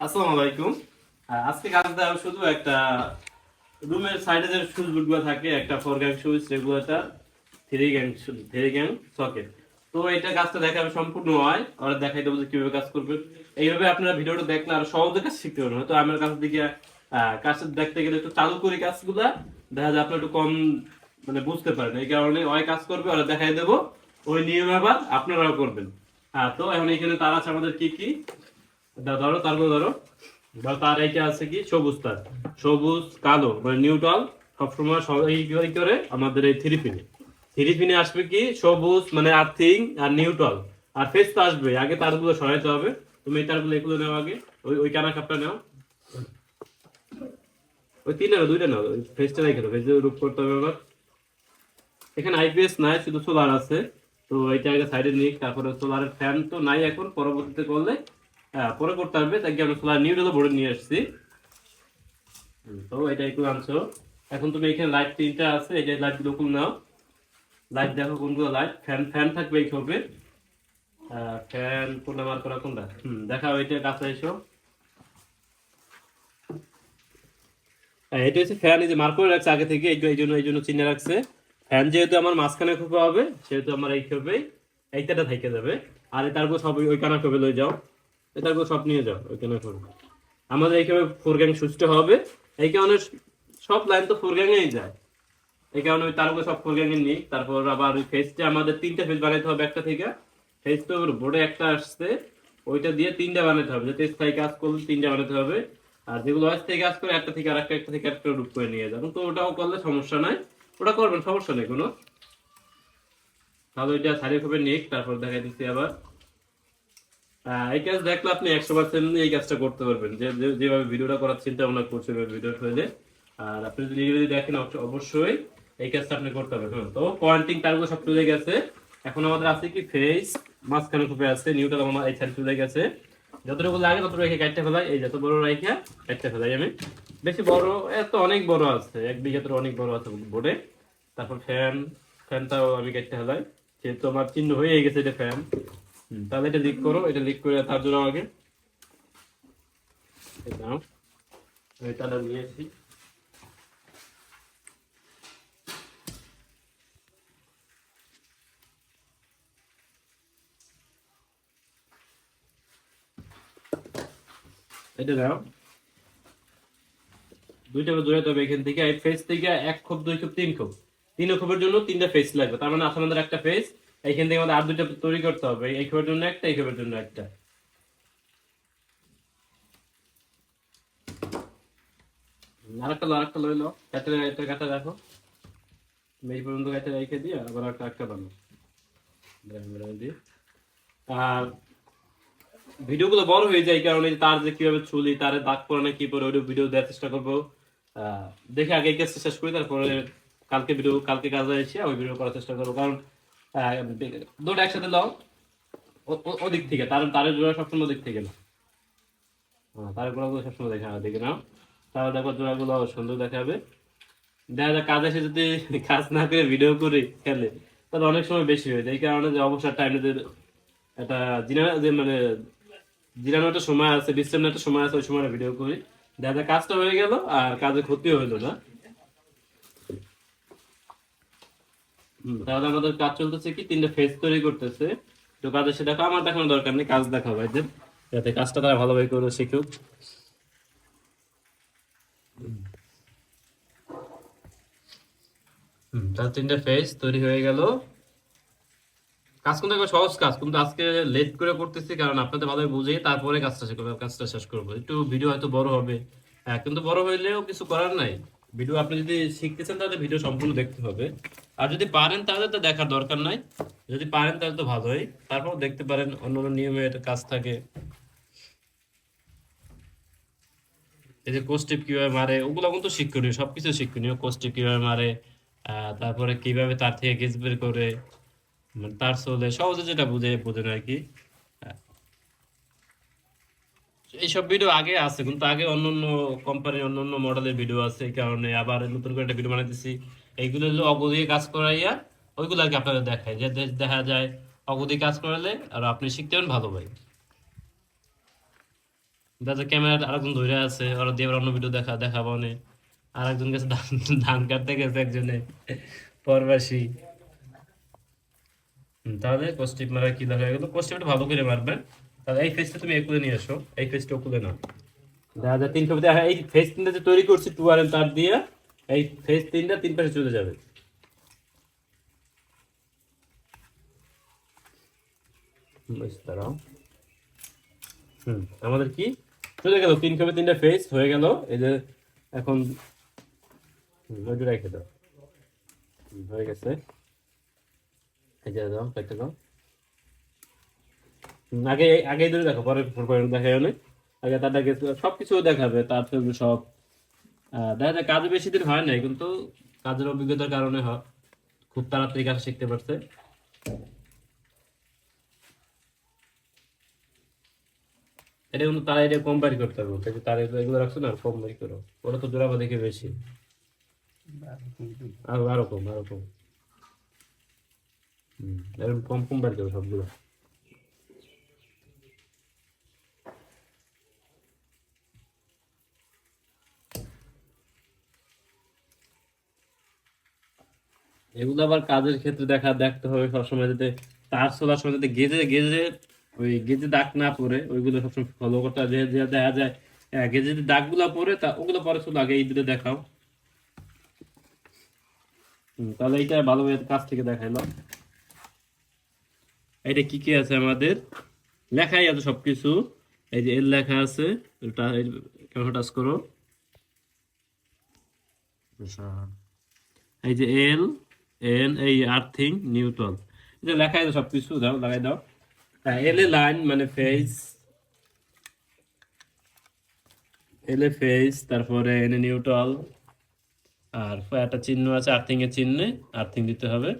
আসসালামু আলাইকুম। আজকে কাজ দেওয়া শুধু একটা রুমের সাইডে যে সুইচ থাকে, একটা four gang switch regulator three gang three gang socket তো এটা কাজটা দেখাবে সম্পূর্ণ হয় আর দেখাই দেবো যে কাজ করবে। এইভাবে আপনারা ভিডিওটা দেখলে আর সহজে কাজ শিখতে পারবেন। আমার কাছ থেকে কাজটা দেখতে গেলে একটু চালু করি দেখা যায় আপনার একটু কম মানে বুঝতে পারেন। এই কারণে ওই কাজ করবে, ওরা দেখাই দেবো। ওই নিয়ম আবার আপনারাও করবেন। হ্যাঁ তো এখন এখানে তার আছে আমাদের কি কি? ধরো, তারপর ধরো। তার এইটা আছে কি? সবুজ তার। সবুজ, কালো মানে নিউট্রাল সবসময় সব এই এই করে? আমাদের এই থ্রি পিনে থ্রি পিনে আসবে কি? সবুজ মানে আর্থিং আর নিউট্রাল আর ফেস তো আসবে। আগে তারগুলো সরাইতে হবে। তুমি এই তারগুলো এগুলো নাও আগে। ওই ওই কানা কাপটা নাও। ওই তিনটা নাও, দুইটা নাও। ফেসটা রেখে দাও। ফেসে রূপ করতে হবে আবার। এখানে আইপিএস নাই, শুধু সোলার আছে। তো এটা আগে সাইডে নিক। তারপরে সোলারের ফ্যান তো নাই এখন। পরবর্তীতে করলে হ্যাঁ পরে করতে পারবে তাই আমরা সোলার নিউডেলও বোর্ডে নিয়ে আসছি। তো এটা একটু আনছো। এখন তুমি এখানে লাইট তিনটা আছে যে লাইটগুলো খুলে নাও। লাইট দেখো কোনগুলো লাইট ফ্যান ফ্যান থাকবে এই হবে ফ্যান কোনটা মার করা কোনটা? হুম দেখাও এটা কাছে এসো। হ্যাঁ, এটা হচ্ছে ফ্যান এই যে মার্ক করে রাখছে আগে থেকে এই জন্য এই জন্য চিহ্ন রাখছে। ফ্যান যেহেতু আমার মাঝখানে খোপা হবে সেহেতু আমার এই খোপে এইটাটা থেকে যাবে। আর তারপর সব ওই- কানা খোপে লয়ে যাও। তারপর সব নিয়ে যাও ওই কানা আমাদের এইখানে ফোর গ্যাং সুইচটা হবে। এই কারণে সব লাইন তো ফোর গ্যাংয়েই যায়। এই কারণে ওই তারপর সব ফোর গ্যাংয়ে নিই। তারপর আবার ওই ফেসটা আমাদের তিনটা ফেস বানাইতে হবে একটা থেকে। ফেস তো বোর্ডে একটা আসছে। ওইটা দিয়ে তিনটা বানাতে হবে। যাতে স্থায়ী কাজ করলে তিনটা বানাতে হবে। আর যেগুলো অস্থায়ী কাজ করে একটা থেকে আরেকটা, একটা থেকে একটা রূপ করে নিয়ে যাবেন তো ওটাও করলে সমস্যা নাই। ওটা করবেন, সমস্যা নেই কোনো। তাহলে ওইটা সারিয়ে নিক। তারপর দেখাই দিচ্ছি আবার। এই কাজ দেখলে আপনি একশো পার্সেন্ট এই কাজটা করতে পারবেন। যে যেভাবে ভিডিওটা করার চিন্তা ভাবনা ভিডিও হলে আর আপনি যদি যদি দেখেন অবশ্যই এই কাজটা আপনি করতে পারবেন। তো পয়েন্টিং সব চলে গেছে। এখন আমাদের আছে কি ফেস মাঝখানে খুপে আছে আমার এই চলে গেছে। যতটুকু লাগে ততটুকু রেখে কাটতে ফেলাই। এই যত বড় রেখে কাটতে ফেলাই আমি। বেশি বড় এত অনেক বড় আছে। এক বিঘা তো অনেক বড় আছে বোর্ডে। তারপর ফ্যান ফ্যানটাও আমি কাটতে ফেলাই। যেহেতু আমার চিহ্ন হয়ে গেছে এটা ফ্যান তাহলে এটা লিক করো এটা লিক করে তার জন্য আমাকে। নিয়েছি এটা নাও। দুইটা দূরে তবে এখান থেকে এই ফেস থেকে এক খোপ দুই খোপ তিন খোপ। তিন খোপের জন্য তিনটা ফেস লাগবে। তার মানে আসলে আমাদের একটা ফেস এইখান থেকে আমাদের আর দুইটা তৈরি করতে হবে। এই খোপের জন্য একটা, এই খোপের জন্য একটা। আরেকটা আরেকটা লইলো কাটে একটা পর্যন্ত রেখে দিয়ে আবার একটা বানো দিয়ে আর ভিডিওগুলো বড় হয়ে যায় কারণে তার যে কীভাবে চুলি, তার দাগ পরে না কি পরে ওই ভিডিও দেওয়ার চেষ্টা করব। দেখে আগে কাজটা শেষ করি, তারপরে কালকে ভিডিও, কালকে কাজে এসে ওই ভিডিও করার চেষ্টা করব। কারণ দুটো একসাথে লও। ওদিক থেকে তার তারের জোড়া সবসময় ওদিক থেকে না হ্যাঁ, তারের গোড়াগুলো সবসময় দেখা দেখে নাও। তাহলে দেখো জোড়াগুলো সুন্দর দেখাবে দেখা যায় কাজ এসে যদি কাজ না করে ভিডিও করি খেলে তাহলে অনেক সময় বেশি হয়ে যায়। এই কারণে যে অবসর টাইমে একটা জিনা যে মানে জিরানো একটা সময় আছে বিশ্রামের একটা সময় আছে ওই সময় ভিডিও করি। দেখা যায় কাজটা হয়ে গেল আর কাজে ক্ষতিও হইল না হুম, তাহলে আমাদের কাজ চলতেছে কি, তিনটা ফেস তৈরি করতেছে। তো কাজ এসে দেখো, আমার দেখানোর দরকার নেই, কাজ দেখাবো যে যাতে কাজটা তারা ভালোভাবে করে শিখুক। তার তিনটা ফেস তৈরি হয়ে গেল। কাজ কিন্তু একবার সহজ কাজ, কিন্তু আজকে লেট করে করতেছি, কারণ আপনাদের ভালোভাবে বুঝে তারপরে কাজটা শেষ করব কাজটা শেষ করব। একটু ভিডিও হয়তো বড় হবে। হ্যাঁ কিন্তু বড় হইলেও কিছু করার নাই। ভিডিও আপনি যদি শিখতেছেন তাহলে ভিডিও সম্পূর্ণ দেখতে হবে। আর যদি পারেন, তাহলে তো দেখার দরকার নাই। যদি পারেন, তাহলে তো ভালোই। তারপর দেখতে পারেন, অন্য অন্য নিয়মে একটা কাজ থাকে। এই যে কোস্টিপ কীভাবে মারে, ওগুলো কিন্তু শিক্ষণীয়, সবকিছু শিক্ষণীয়। কোস্টিপ কীভাবে মারে তারপরে কীভাবে তার থেকে গেজ বের করে মানে তার চলে সহজে যেটা বুঝে বোঝেন আর কি। এইসব ভিডিও আগে আছে, কিন্তু আগে অন্য অন্য কোম্পানির অন্য অন্য মডেলের ভিডিও আছে, এই কারণে আবার নতুন করে একটা ভিডিও বানাইতেছি। এইগুলো হলো অগদিয়ে কাজ করাইয়া ওইগুলো আর কি আপনাদের দেখায়, যে দেখা যায় অগদি কাজ করালে আর আপনি শিখতে পারেন ভালো ভাই। দাদা ক্যামেরা আরেকজন ধরে আছে, ওরা দিয়ে অন্য ভিডিও দেখা দেখাবো নে আরেকজন গেছে ধান ধান কাটতে গেছে একজনে, পরবাসী। তাহলে কোস্টিপ মারা কি দেখা গেল? কোস্টিপটা ভালো করে মারবেন। তাহলে এই ফেসটা তুমি একুলে নিয়ে এসো এই ফেসটা ওকুলে না। দেখা যায় তিন কপিতে এই ফেস তিনটা যে তৈরি করছি টু আর তার দিয়ে, এই ফেস তিনটা তিন পাশে চলে যাবে। হুম, আমাদের কি? চলে গেল, তিন কপি তিনটা ফেস হয়ে গেল। এই যে এখন রেখে দাও। হয়ে গেছে। এই যে দাও কেটে দাও। আগে আগে ধরে দেখো পরে পরে দেখা গেলে আগে তাদেরকে সব কিছু দেখাবে, তার থেকে সব। দেখা যায় কাজে বেশি দিন হয় নাই, কিন্তু কাজের অভিজ্ঞতার কারণে হয়। খুব তাড়াতাড়ি কাজ শিখতে পারছে। এটা কিন্তু তারা এটা কম্পেয়ার করতে হবে, কিন্তু তারা এগুলো- রাখছো না, কম বের করো। ওরা তো জোড়াবা দেখে বেশি? আরও আরও কম আরও কম। কম কম বের করো সবগুলো। এগুলো আবার কাজের ক্ষেত্রে দেখা দেখতে হবে সবসময় যাতে তার চলার সময় যাতে গেজে গেজে ওই গেজে দাগ না পড়ে ওইগুলো সবসময় ফলো করতে হবে যে দেখা যায় আহ, গেজে যদি দাগগুলো পড়ে তা ওগুলো পরে শুধু আগে এই দুটো দেখাও। তাহলে এইটা ভালোভাবে কাছ থেকে দেখাইলাম এটা কি কি আছে আমাদের? লেখাই আছে সবকিছু। এই যে এল লেখা আছে এটা কেমন টাচ করো? এই যে এল এন এই আর্থিং নিউটন এটা লেখাই আছে সবকিছু, দাও, লাগাই দাও। এল এ লাইন মানে ফেজ এল ফেজ তারপরে এন এ নিউট্রাল আর একটা চিহ্ন আছে আর্থিং এর চিহ্নে আর্থিং দিতে হবে।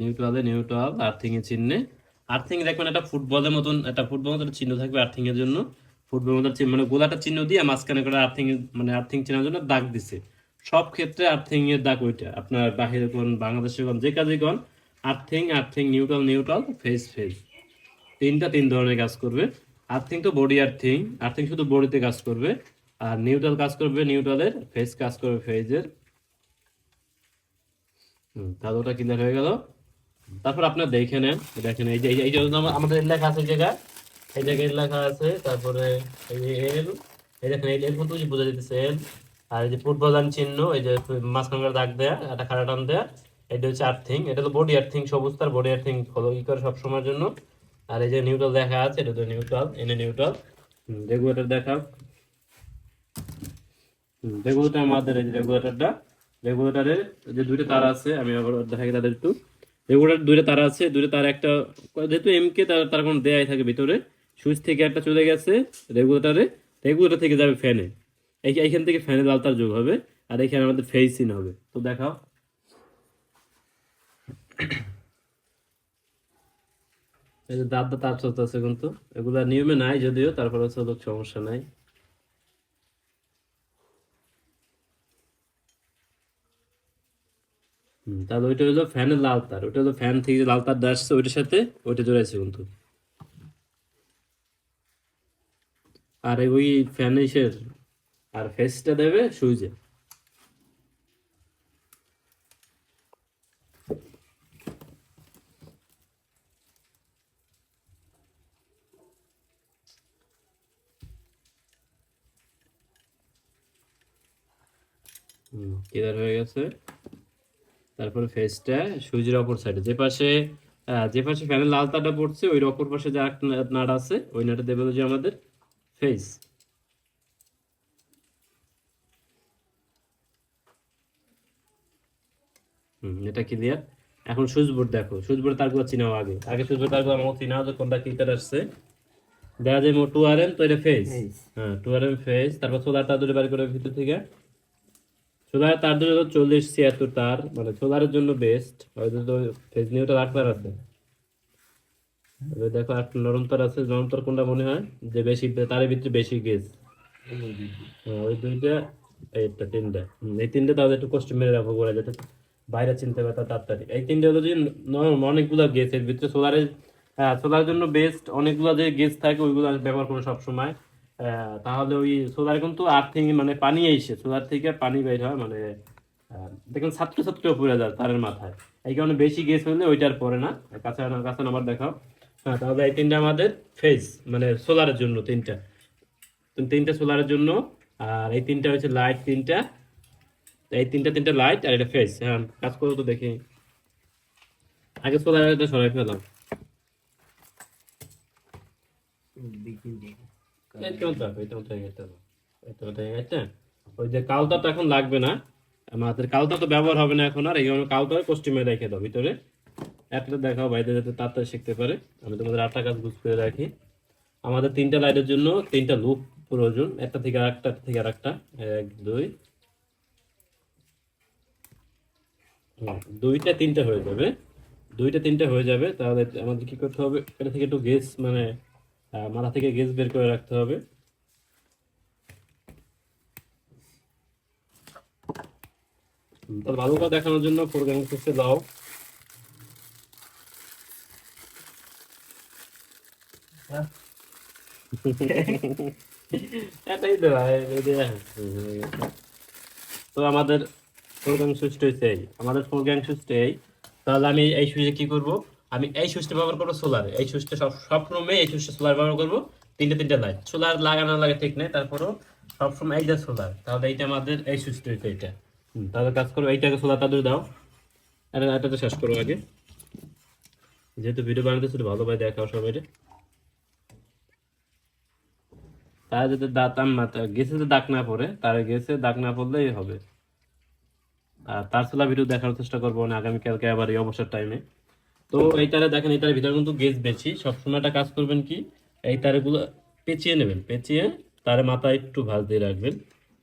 নিউট্রালে নিউট্রাল আর্থিং এর চিহ্নে। আর্থিং দেখবেন একটা ফুটবলের মতন, একটা ফুটবল মতন চিহ্ন থাকবে আর্থিং এর জন্য। ফুটবল মতন মানে গোলাটা চিহ্ন দিয়ে মাঝখানে করে আর্থিং মানে আর্থিং চেনার জন্য দাগ দিছে। সব ক্ষেত্রে আর্থিং এর দাগ ওইটা। আপনার বাহিরে কোন বাংলাদেশে কোন, যে কাজে কোন earthing earthing neutral neutral phase phase তিনটা তিন ধরনের কাজ করবে। আর্থিং তো বডি আর্থিং আর্থিং শুধু বডিতে কাজ করবে। আর নিউট্রাল কাজ করবে নিউট্রালের ফেস কাজ করবে ফেজের হুম তাহলে ওটা ক্লিয়ার হয়ে গেল? তারপর আপনার দেখে নেন দেখেন এই যে, এই যে- আমাদের লেখা আছে জায়গা, এই জায়গায় লেখা আছে, তারপরে এই যে এল এই দেখেন, এই এল কিন্তু বোঝা যেতেছে এল আর এই যে ফুটবল চিহ্ন, এই যে মাঝখান করে দাগ দেয়া, একটা খাড়া টান দেয়া, এটা হচ্ছে আর্থিং এটা তো বডি আর্থিং সবুজ তার বডি আর্থিং ফলো ই করে সব সময়ের জন্য। আর এই যে নিউট্রাল দেখা আছে, এটা তো নিউট্রাল এনে নিউট্রাল রেগুলেটর দেখা রেগুলেটর আমাদের এই যে রেগুলেটরটা রেগুলেটরের যে দুইটা তার আছে, আমি আবার দেখাই তাদের একটু। রেগুলেটর দুইটা তারা আছে, দুইটা তার একটা, যেহেতু এম কে তার তার কোনো দেয়াই থাকে ভিতরে, সুইচ থেকে একটা চলে গেছে রেগুলেটারে, রেগুলেটার থেকে যাবে ফ্যানে এই এইখান থেকে ফ্যানে লাল তার যোগ হবে, আর এখানে আমাদের ফেসিন হবে। তো দেখাও। এই যে দাঁত তার চলতেছে কিন্তু, এগুলা নিয়মে নাই যদিও, তারপরে হচ্ছে সমস্যা নাই। তাহলে ওইটা হলো ফ্যানের লাল তার। ওইটা হলো ফ্যান থেকে লাল তারটা আসছে, ওইটার সাথে ওইটা জোড়াইছে কিন্তু। আর ওই ফ্যান ইসের আর ফেসটা দেবে সুইচে। ক্লিয়ার হয়ে গেছে। তারপরে ফেসটা সুইচের অপর সাইডে যে পাশে যে পাশে ফ্যানের লাল তারটা পড়ছে ওই অপর পাশে যে একটা নাট আছে ওই নাটে দেবে যে আমাদের ফেস হুম এটা ক্লিয়ার এখন সুইচ বোর্ড দেখো। সুইচ বোর্ড তারগুলো চিনাও আগে। আগে সুইচ বোর্ড তারগুলো আমার চিনাও যে কোনটা ক্লিকার আসছে। দেখা যায় টু আর এম তো এটা ফেস হ্যাঁ টু আর এম ফেস তারপর সোলার তার দুটো বাড়ি করে ভিতর থেকে। সোলার তার দুটো হলো চল্লিশ ছিয়াত্তর তার মানে সোলারের জন্য বেস্ট হয়তো তো ফেজ নিউটা আট তার আছে। দেখো আট নরম তার আছে, নরম তার কোনটা মনে হয়? যে বেশি, তারের ভিতরে বেশি গেজ হ্যাঁ ওই দুইটা এইটা তিনটা। এই তিনটে তাহলে একটু কষ্ট মেরে রাখো করা যাতে বাইরে চিনতে পারে তাড়াতাড়ি এই তিনটে হলো যে ন- অনেকগুলো গেস এর ভিতরে। সোলারের হ্যাঁ সোলার জন্য বেস্ট অনেকগুলো যে গেস থাকে, ওইগুলো ব্যবহার করো সবসময়। তাহলে ওই সোলার কিন্তু আর্থিং মানে পানি এসে সোলার থেকে পানি বের হয় মানে দেখুন ছাত্র ছাত্র পড়ে যায় তারের মাথায়। এই কারণে বেশি গেস হলে ওইটার পরে না। কাছে কাছে নাম্বার দেখাও। হ্যাঁ তাহলে এই তিনটা আমাদের ফেজ মানে সোলারের জন্য তিনটা। তিনটা সোলারের জন্য, আর এই তিনটা হচ্ছে লাইট তিনটা। এই তিনটা তিনটা লাইট আর এটা ফেস হ্যাঁ কাজ করো তো দেখি। আগে সোলার সরাই ফেলাম এই কেমন ওই যে কালতাটা এখন লাগবে না। আমাদের কালতা তো ব্যবহার হবে না এখন আর, এই কালতা রেখে দাও ভিতরে। একটা দেখাও বাইরে যাতে তাড়াতাড়ি শিখতে পারে। আমি তোমাদের কাজ করে রাখি। আমাদের তিনটা লাইটের জন্য তিনটা লুপ প্রয়োজন। একটা থেকে আরেকটা থেকে আরেকটা। এক, দুই। দুইটা, তিনটা হয়ে যাবে। দুইটা, তিনটা হয়ে যাবে। তাহলে আমাদের কি করতে হবে? এটা থেকে একটু গেস মানে মাথা থেকে গেস বের করে রাখতে হবে। হুম, তাহলে ভালো করে দেখানোর জন্য প্রোগ্রাম করতে দাও। এটাই তো তো। আমাদের প্রোগ্রাম সুইচটা হচ্ছে এই আমাদের প্রোগ্রাম সুইচটা এই তাহলে আমি এই সুইচে কি করব? আমি এই সুইচটা ব্যবহার করব সোলারে। এই সুইচটা সব সব রুমে এই সুইচটা সোলার ব্যবহার করব তিনটে তিনটে লাইট সোলার লাগানো লাগে ঠিক নেই তারপরও সবসময় এই যে সোলার। তাহলে এইটা আমাদের এই সুইচটা এইটা। হুম, তাহলে কাজ করো এইটাকে সোলারটা দিয়ে দাও। এটা এটা তো শেষ করো আগে। যেহেতু ভিডিও বানাতে শুধু ভালোভাবে দেখাও সবাই তার যদি দাঁতাম না গেছে যে দাগ না পড়ে তার গেছে দাগ না পড়লেই হবে। আর তার ভিডিও দেখার চেষ্টা করব আগামীকালকে আবার এই অবসর টাইমে তো এই তারে দেখেন এই তারের ভিতরে কিন্তু গেজ বেশি। সবসময় একটা কাজ করবেন কি? এই তারেগুলো পেঁচিয়ে নেবেন, পেঁচিয়ে তার মাথায় একটু ভাঁজ দিয়ে রাখবেন,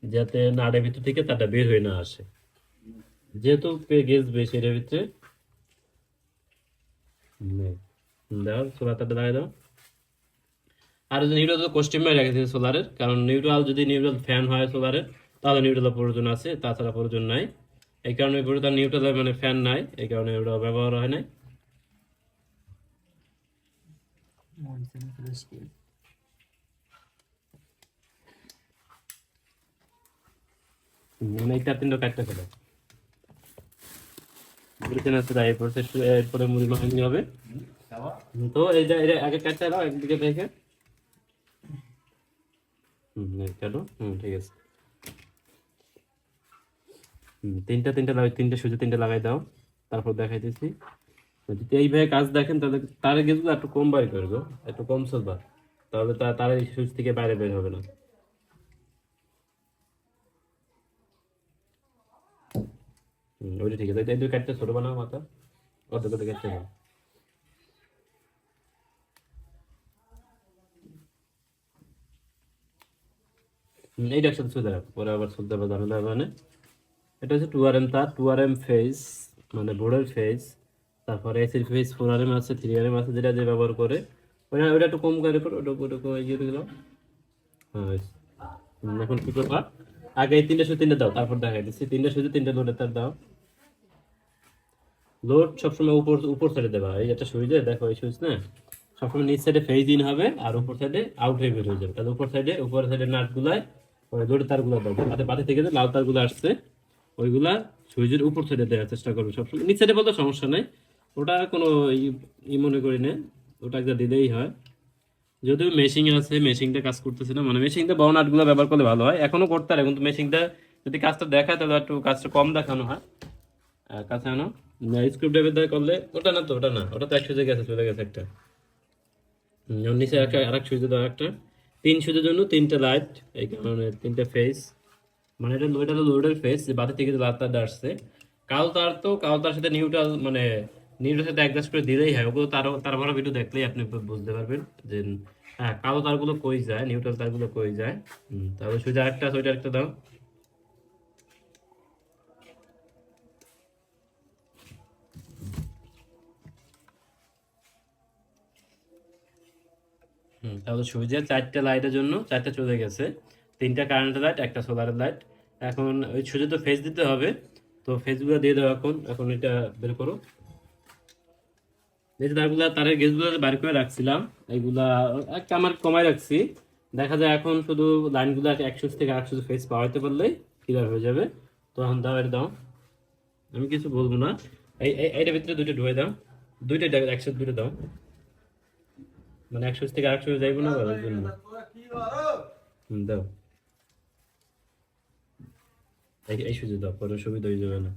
যাতে নাড়ের ভিতর থেকে তারটা বের হয়ে না আসে। যেহেতু গেজ বেশি এর ভিতরে। দাও ছোলা তারটা লাগাই দাও। আর নিউট্রাল তো কস্টিউমে রেখেছে সোলারের, কারণ নিউট্রাল যদি নিউট্রাল ফ্যান হয় সোলারের, তাহলে নিউট্রালের প্রয়োজন আছে, তাছাড়া প্রয়োজন নাই। এই কারণে তার নিউট্রালের মানে ফ্যান নাই, এই কারণে ওটা ব্যবহার হয় নাই। হুম, মানে এই চার তিনটা কাটতে ফেলে বুঝেছেন আছে তাই এরপর সে- এরপরে মুড়ি মাখানি হবে তো এই যে এটা আগে কাটতে দাও একদিকে দেখে। হুম এই কাটো হুম ঠিক আছে। হুম, তিনটা তিনটা লাগাই তিনটা সুজি তিনটা লাগাই দাও। তারপর দেখাইতেছি। যদি এইভাবে কাজ দেখেন, তাহলে তারে একটু কম বাড়ি করবে একটু কম চলবা। তাহলে তার এই সুইচ থেকে বাইরে বের হবে না। ঠিক আছে। এই এইটা রাখো পরে আবার চলতে হবে ঝামেলা হবে না। এটা হচ্ছে টু আর এম তার টু আর এম ফেজ মানে বোর্ডের ফেজ তারপরে এসির ফেজ ফোর আর এম আছে থ্রি এম আছে যেটা যে ব্যবহার করে। ওটা ওটা একটু কম করে করো ওটা ওটা কম দিলাম হ্যাঁ এখন কি করবা? আগে তিনটা সুই তিনটা দাও, তারপর দেখাই দিচ্ছি। তিনটা সুইতে তিনটা লোডের তার দাও। লোড সবসময় উপর উপর সাইডে দেবা। এই একটা সুইচ দেখো এই সুইচ, না? সবসময় নিচ সাইডে ফেজ ইন হবে, আর উপর সাইডে আউট হয়ে বের হয়ে যাবে। তাহলে উপর সাইডে উপর সাইডে নাট গুলায়, ওই লোডের তারগুলো দাও। যাতে বাতি থেকে যে লাল তারগুলো আসছে, ওইগুলা সুইচের উপর সাইডে দেওয়ার চেষ্টা করবে সবসময়। নিচ সাইডে বলতে সমস্যা নাই। ওটা কোনো ই- মনে করি না। ওটা একটা দিলেই হয়। যদিও মেশিন আছে মেশিনটা কাজ করতেছে না। মানে মেশিনটা বড় নাটগুলো ব্যবহার করলে ভালো হয়। এখনও করতে পারে, কিন্তু মেশিনটা যদি কাজটা দেখায়, তাহলে একটু কাজটা কম দেখানো হয়। কাছে আনো। স্ক্রিপ ড্রাইভার করলে, ওটা না তো, ওটা না। ওটা তো এক সুযোগ গেছে, চলে গেছে একটা। নিচে একটা আরেক সুইচ দাও একটা। তিন সুইচের জন্য তিনটা লাইট এই কারণে তিনটা ফেস মানে এটা হলো লোডের ফেস যে বাতি থেকে লাল তারটা আসছে। কাল তার তো কাল তার সাথে নিউট্রাল মানে নিউট্রাল সাথে করে দিলেই হয়। ওগুলো তার তার বড় ভিডিও দেখলেই আপনি বুঝতে পারবেন যে হ্যাঁ কালো তারগুলো কই যায় নিউট্রাল তারগুলো কই যায়। তাহলে আরেকটা আছে ওইটা একটা দাও তাহলে সুইচের চারটে লাইটের জন্য চারটে চলে গেছে। তিনটা কারেন্টের লাইট একটা সোলারের লাইট এখন ওই সুইচে তো ফেস দিতে হবে। তো ফেসগুলো দিয়ে দাও এখন। এখন এটা বের করো। যে তারগুলা তারের গেজগুলো বাইর করে রাখছিলাম এইগুলা একটা আমার কমাই রাখছি। দেখা যায় এখন শুধু লাইনগুলো একশো থেকে একশো ফেস পাওয়াইতে পারলেই ক্লিয়ার হয়ে যাবে। তো এখন দাও দাও। আমি কিছু বলব না। এই, এই- এইটার ভিতরে দুইটা ঢুয়ে দাও। দুইটা একসাথে দুটো দাও। মানে একশো থেকে একশো যাইবো না জন্য? দাও। এই সুযোগ দাও, পরে সুবিধা হয়ে যাবে না।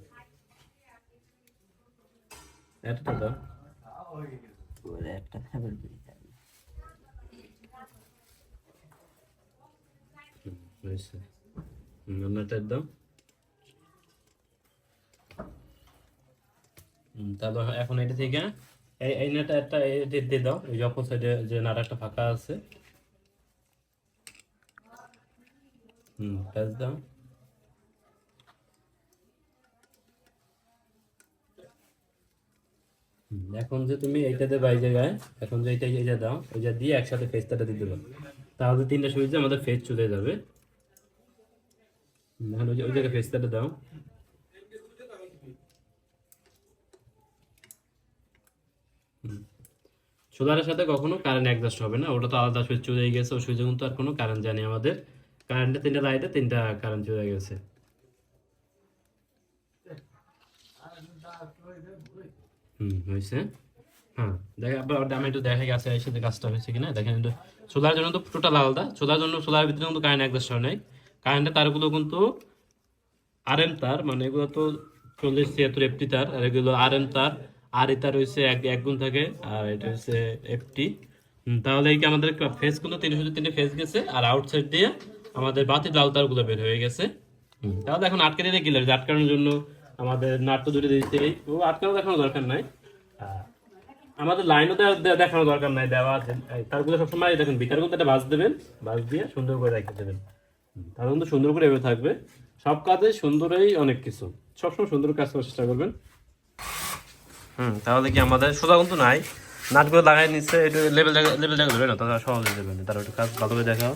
এটা দাও। একটা খাবার। হয়েছে। তারপর এখন এটা থেকে এই এই নাটা একটা দিয়ে দাও ওই অপর সাইডে যে নাটা একটা ফাঁকা আছে। হুম প্যাচ দাও এখন যে তুমি এইটাতে বাই জায়গায়, এখন যে এইটা এইটা দাও ওইটা দিয়ে একসাথে ফেসটা দিয়ে দিলাম তাহলে তিনটা সুইচে আমাদের ফেস চলে যাবে। এখন ওই ওই জায়গায় ফেসটা দাও। সোলারের সাথে কখনো কারেন্ট অ্যাডজাস্ট হবে না, ওটা তো আলাদা সুইচ চলে গেছে, ওই সুইচে কিন্তু আর কোনো কারেন্ট জানি আমাদের। কারেন্টে তিনটা লাইটে তিনটা কারেন্ট চলে গেছে। হয়েছে। হ্যাঁ দেখে, আবার আমি একটু দেখে গেছে যে কাজটা হয়েছে কিনা, দেখেন একটু সোলার জন্য তো টোটাল আলাদা। সোলার জন্য সোলার ভিতরে কিন্তু কারেন্ট হয় নাই। কারেন্টের তারগুলো কিন্তু আর এম তার মানে এগুলো তো চল্লিশ ছিয়াত্তর এফটি তার, আর এগুলো আর এম তার, আর এ তার হচ্ছে এক এক গুণ থাকে, আর এটা হচ্ছে এফটি তাহলে এই আমাদের ফেস কিন্তু তিনশো তিনটে ফেস গেছে, আর আউটসাইড দিয়ে আমাদের বাতি লাল তারগুলো বের হয়ে গেছে। তাহলে এখন আটকে দিলে গেলে আটকানোর জন্য আমাদের নাট্য তো দুটো দিয়েছে। ও আটকানো দেখানোর দরকার নাই। আমাদের লাইনও দেখানোর দরকার নাই, দেওয়া আছে। তারগুলো সবসময় দেখুন বিটারগুলো একটা বাজ দেবেন বাজ দিয়ে সুন্দর করে রেখে দেবেন। তাহলে কিন্তু সুন্দর করে এভাবে থাকবে। সব কাজে সুন্দরই অনেক কিছু। সবসময় সুন্দর কাজ করার চেষ্টা করবেন। হুম, তাহলে কি আমাদের সোজা কিন্তু নাই? নাটগুলো লাগাই নিচ্ছে, একটু লেভেল জায়গা লেভেল জায়গা ধরবে না? তারা সহজে যাবে না। তারা একটু কাজ ভালো করে দেখাও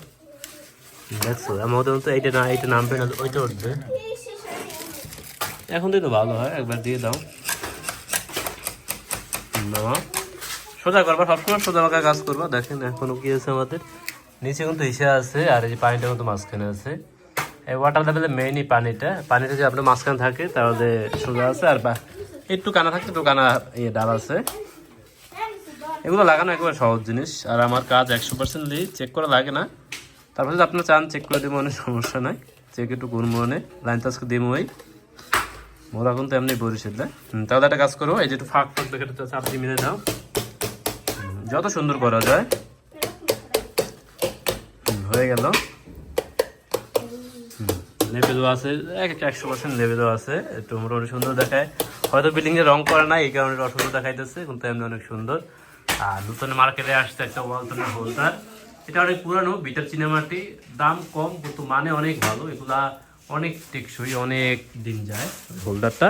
দেখছ আমাদের মতো এইটা না, এইটা নামবে না, ওইটা উঠবে। এখন দিয়ে তো ভালো, হয়? একবার দিয়ে দাও। না। সোজা করবা, সবসময় সোজা মাখা কাজ করবা। দেখেন এখনও কি আছে আমাদের। নিচে কিন্তু হিসা আছে, আর এই যে পানিটা কিন্তু মাঝখানে আছে। এই ওয়াটার লেভেলে মেইনই পানিটা। পানিটা যদি আপনার মাঝখানে থাকে, তাহলে সোজা আছে। আর বা একটু কানা থাকে একটু কানা ইয়ে ডাল আছে। এগুলো লাগানো একেবারে সহজ জিনিস। আর আমার কাজ একশো পার্সেন্টলি চেক করা লাগে না। তারপরে যদি আপনার চান চেক করে দিব অনেক সমস্যা নাই। চেক একটু মনে। লাইন তো আজকে মোরা কিন্তু এমনি বরিশাল তাহলে একটা কাজ করো, এই যে একটু ফাঁক ফাঁক দেখে চাপ দিয়ে দাও যত সুন্দর করা যায়। হয়ে গেল। লেবেলও আছে, এক- একশো পার্সেন্ট লেবেলও আছে, একটু মোটামুটি সুন্দর দেখায়। হয়তো বিল্ডিং এ রং করা নাই, এই কারণে অসুন্দর দেখাইতেছে, কিন্তু এমনি অনেক সুন্দর। আর নতুন মার্কেটে আসছে একটা ওয়ালটনের হোল্ডার এটা অনেক পুরানো, বিটার চিনেমাটি দাম কম, কিন্তু মানে অনেক ভালো। এগুলা অনেক টেকসই অনেক দিন যায়। হোল্ডারটা?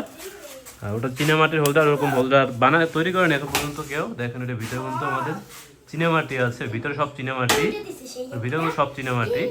আর ওটা চিনেমাটির হোল্ডার ওরকম হোল্ডার বানায় তৈরি করেন এখন পর্যন্ত কেউ। দেখেন এটা ভিতরে পর্যন্ত আমাদের চিনেমাটি আছে ভিতরে সব চিনেমাটি। ভিতরে সব চিনেমাটি।